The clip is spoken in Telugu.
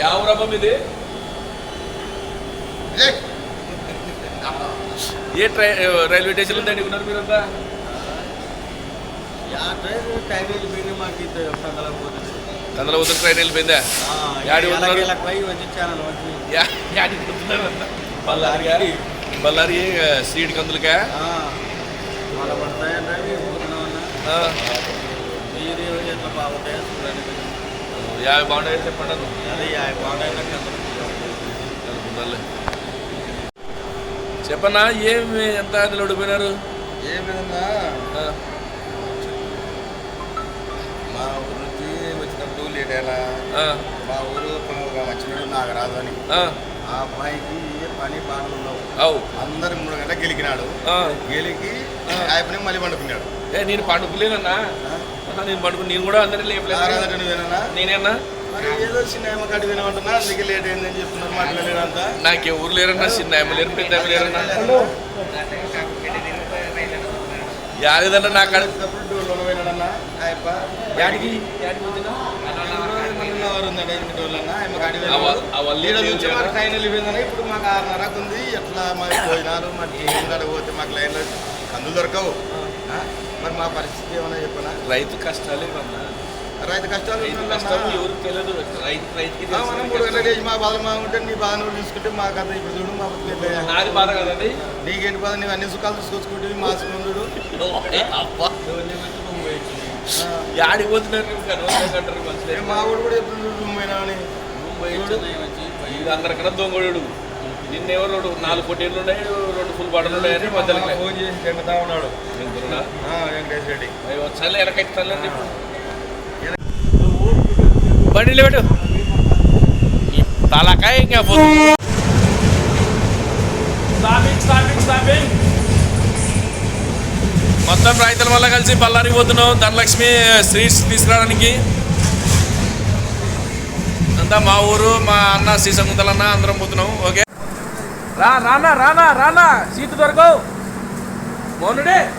యావరమ్మం ఇది ఏ ట్రై రైల్వే స్టేషన్లో దండి ఉన్నారు ఇది తగలకపోతుంది కందల ఉదయం ట్రైన్ వెళ్ళిపోయిందా యాడి ఉన్నారు? వచ్చాను వచ్చి యా- యాడికి పోతున్నారంతా? బళ్ళారిగా బళ్ళారి సీడ్ కందులకా మీరు ఎట్లా బాగుంటాయో యాభై బాగుంటాయి చెప్పండి అన్న. అదే యాభై అనుకున్నాలే. చెప్పన్నా ఏమి ఎంత నిలబడిపోయినారు ఏ విధంగా? ఆ, మా ఊరు నుంచి వచ్చినప్పుడు లేట్ అయినా మా ఊరు వచ్చినాడు నాగరాజు అని ఆ, అబ్బాయికి ఏ పని బాగా ఉండవు. అవు. అందరు మూడు గంటలకు గెలికినాడు. గెలికి ఆ. పని మళ్ళీ పండుకున్నాడు. ఏ నేను పండుకోలేనన్నా నేను పండుకు నేను కూడా అందరినీ లేపలేదు నేనేనా? నాకు ఎవరు లేరన్నా చిన్న ఆమె లేరు పెద్ద ఆమె లేరన్నా. యాగదన్నా నాకు ఇప్పుడు మాకు ఆరున్నరకు ఉంది. ఎట్లా మరి పోయినారు? మరి ఏం పోతే మాకు లైన్లో కందులు దొరకవు? మరి మా పరిస్థితి ఏమన్నా చెప్పనా? రైతు కష్టాలే అన్నా రైతు కష్టాలు ఎవరికి తెలియదు. రైతు రైతుకి మనం మూడు గంటల లేచి మా బాధ మా ఉంటే నీ బాధ నువ్వు చూసుకుంటే మాకు అంత ఇప్పుడు చూడు మా? నాది బాధ కదండి? నీకేంటి బాధ? నీవు అన్ని సుఖాలు చూసుకొచ్చుకుంటే మా సుఖందుడు అబ్బా. యాడికి పోతున్నారు. మా ఊడు కూడా ఎప్పుడు అని ఇది అందరికన్నా దొంగడు నిన్నెవరు నాలుగు పొట్టేళ్ళు ఉన్నాయి రెండు ఫుల్ బట్టలు ఉన్నాయని మధ్యలో ఫోన్ చేసి తింటా ఉన్నాడు. ఆ, వెంకటేష్ రెడ్డి. వచ్చాలి వెనకెత్తాలండి బండి పెట్టు ఈ తలకాయ ఇంకా పోతుంది మొత్తం రైతుల వల్ల కలిసి బళ్ళారికి పోతున్నాం. ధనలక్ష్మి స్వీట్స్ తీసుకురావడానికి. అంతా మా ఊరు మా అన్న శ్రీసముద్రలన్న అందరం పోతున్నాం. ఓకే? రా రానా రానా రానా సీటు దొరకవు. మౌనుడే.